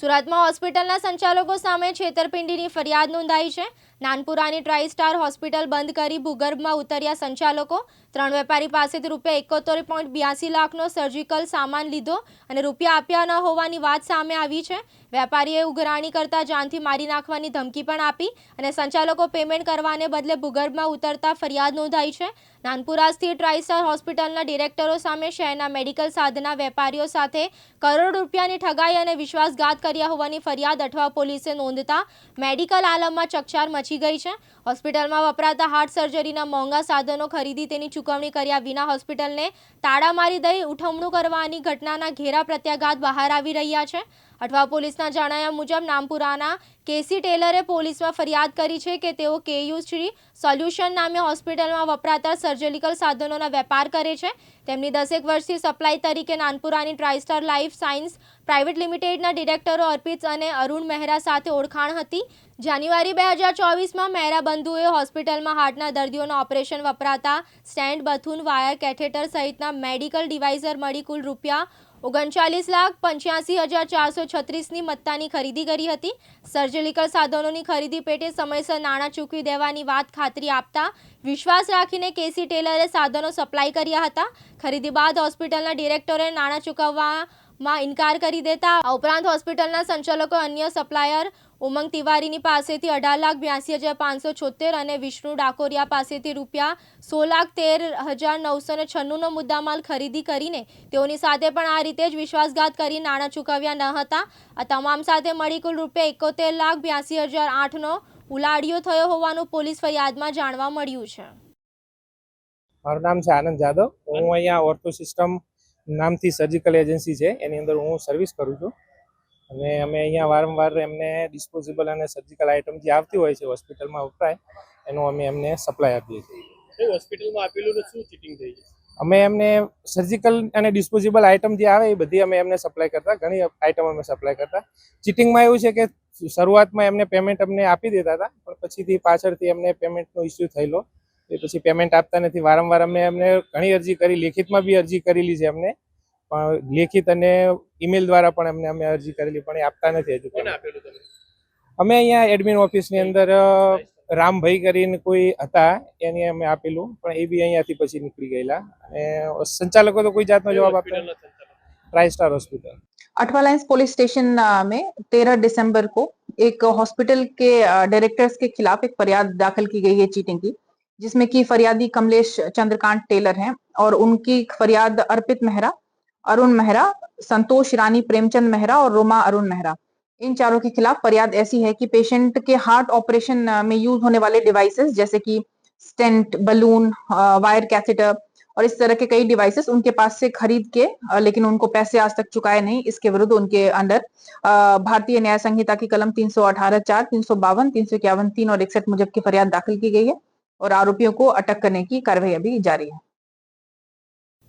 સુરતમાં હોસ્પિટલના સંચાલકો સામે છેતરપિંડીની ફરિયાદ નોંધાઈ છે. નાનપુરાની ટ્રાઈ સ્ટાર હોસ્પિટલ બંધ કરી ભૂગર્ભમાં ઉતર્યા સંચાલકો. ત્રણ વેપારી પાસેથી રૂપિયા એકોતેર પોઈન્ટ બ્યાસી લાખનો સર્જિકલ સામાન લીધો અને રૂપિયા આપ્યા ન હોવાની વાત સામે આવી છે. વેપારીએ ઉઘરાણી કરતા જાનથી મારી નાખવાની ધમકી પણ આપી અને સંચાલકો પેમેન્ટ કરવાને બદલે ભૂગર્ભમાં ઉતરતા ફરિયાદ નોંધાઈ છે. નાનપુરા સ્થિત ટ્રાઇસ્ટાર હોસ્પિટલના ડિરેક્ટરો સામે શહેરના મેડિકલ સાધના વેપારીઓ સાથે કરોડ રૂપિયાની ઠગાઈ અને વિશ્વાસઘાત કર્યા હોવાની ફરિયાદ અઠવા પોલીસે નોંધતા મેડિકલ આલમમાં ચકચાર મચી ગઈ છે. હોસ્પિટલમાં વપરાતા હાર્ટ સર્જરીના મોંઘા સાધનો ખરીદી તેની ચૂકવણી કર્યા વિના હોસ્પિટલને તાળા મારી દઈ ઉઠમણું કરવાની ઘટનાના ઘેરા પ્રત્યાઘાત બહાર આવી રહ્યા છે. અઠવા પોલીસના જણાવ્યા મુજબ નામપુરાના કેસી ટેલરે પોલીસમાં ફરિયાદ કરી છે કે તેઓ કેયુ શ્રી સોલ્યુશન નામે હોસ્પિટલમાં વપરાતા સર્જિકલ સાધનોના વેપાર કરે છે. તેમની દસેક વર્ષથી સપ્લાય તરીકે નાનપુરાની ટ્રાઇસ્ટાર લાઈફ સાયન્સ પ્રાઇવેટ લિમિટેડના ડિરેક્ટરો અર્પિત અને અરુણ મહેરા સાથે ઓળખાણ હતી. જાન્યુઆરી બે હજાર ચોવીસમાં મહેરા બંધુએ હોસ્પિટલમાં હાર્ટના દર્દીઓના ઓપરેશન વપરાતા સ્ટેન્ડ બથુન વાયર કેથેટર સહિતના મેડિકલ ડિવાઇઝર મળી કુલ રૂપિયા ઓગણચાલીસ લાખ પંચ્યાસી હજાર ચારસો છત્રીસની મત્તાની ખરીદી કરી હતી. સર્જિકલ સાધનોની ખરીદી પેટે સમયસર નાણાં ચૂકવી દેવાની વાત ખાતરી આપતા વિશ્વાસ રાખીને કેસી ટેલરે સાધનો સપ્લાય કર્યા હતા. ખરીદી બાદ હોસ્પિટલના ડિરેક્ટરે નાણાં ચૂકવવામાં ઇનકાર કરી દેતા. ઉપરાંત હોસ્પિટલના સંચાલકો અન્ય સપ્લાયર ઉમંગ તિવારીની પાસેથી અઢાર લાખ બ્યાસી હજાર પાંચસો છોતેર અને વિષ્ણુ ડાકોરિયા પાસેથી રૂપિયા સો લાખ તેર હજાર નવસો ને છન્નુંનો મુદ્દામાલ ખરીદી કરીને તેઓની સાથે પણ આ રીતે જ વિશ્વાસઘાત કરી નાણાં ચૂકવ્યા ન હતા. આ તમામ સાથે મળી કુલ રૂપિયા એકોતેર લાખ બ્યાસી હજાર આઠનો ઉલાડિયો થયો હોવાનું પોલીસ ફરિયાદમાં જાણવા મળ્યું છે. મારું નામ છે આનંદ જાદવ. હું અહીંયા ઓર્થો સિસ્ટમ નામથી સર્જિકલ એજન્સી છે એની અંદર હું સર્વિસ કરું છું. અને અમે અહીંયા વારંવાર એમને ડિસ્પોઝેબલ અને સર્જિકલ આઇટમ જે આવતી હોય છે હોસ્પિટલમાં વપરાય એનું અમે એમને સપ્લાય આપીએ છીએ. હોસ્પિટલમાં આપેલું શું ચીટિંગ થઈ છે અમે એમને સર્જિકલ અને ડિસ્પોઝેબલ આઇટમ જે આવે એ બધી અમે એમને સપ્લાય કરતા ઘણી આઇટમ અમે સપ્લાય કરતા. ચીટિંગમાં એવું છે કે શરૂઆતમાં એમને પેમેન્ટ અમને આપી દેતા હતા પણ પછીથી પાછળથી એમને પેમેન્ટનો ઇસ્યુ થયેલો. એ પછી પેમેન્ટ આપતા નથી. વારંવાર અમે એમને ઘણી અરજી કરી લેખિતમાં બી અરજી કરેલી છે અમને પણ લેખિત અને ઈમેલ દ્વારા પણ એમને અમે અરજી કરેલી પણ એ આપતા નથી હજુ કોને payment. આપેલું તમે અમે અહીંયા એડમિન ઓફિસની અંદર અ, રામભાઈ કરીને કોઈ હતા એને અમે આપેલું પણ એ બી અહીંયાથી પછી નીકળી ગયેલા અને સંચાલકો તો કોઈ જાતનો જવાબ આપતા હોસ્પિટલના સંચાલક tri star hospital Athwa lines police station अ, में 13 दिसंबर को एक हॉस्पिटल के डायरेक्टर्स के खिलाफ एक फरियाद दाखिल की गई है चीटिंग की जिसमें कि फरियादी कमलेश चंद्रकांत टेलर हैं और उनकी फरियाद अर्पित मेहरा अरुण मेहरा, संतोष रानी, प्रेमचंद मेहरा और रोमा अरुण मेहरा। इन चारों के खिलाफ फरियाद ऐसी है कि पेशेंट के हार्ट ऑपरेशन में यूज़ होने वाले डिवाइसेस जैसे कि स्टेंट बलून वायर कैथेटर और इस तरह के कई डिवाइसेस उनके पास से खरीद के लेकिन उनको पैसे आज तक चुकाए नहीं। इसके विरुद्ध उनके अंडर भारतीय न्याय संहिता की कलम तीन सौ अठारह चार, तीन सौ बावन, तीन सौ इक्यावन, तीन और इकसठ मुजब की फरियाद दाखिल की गई है और आरोपियों को अटक करने की कार्रवाई अभी जारी है।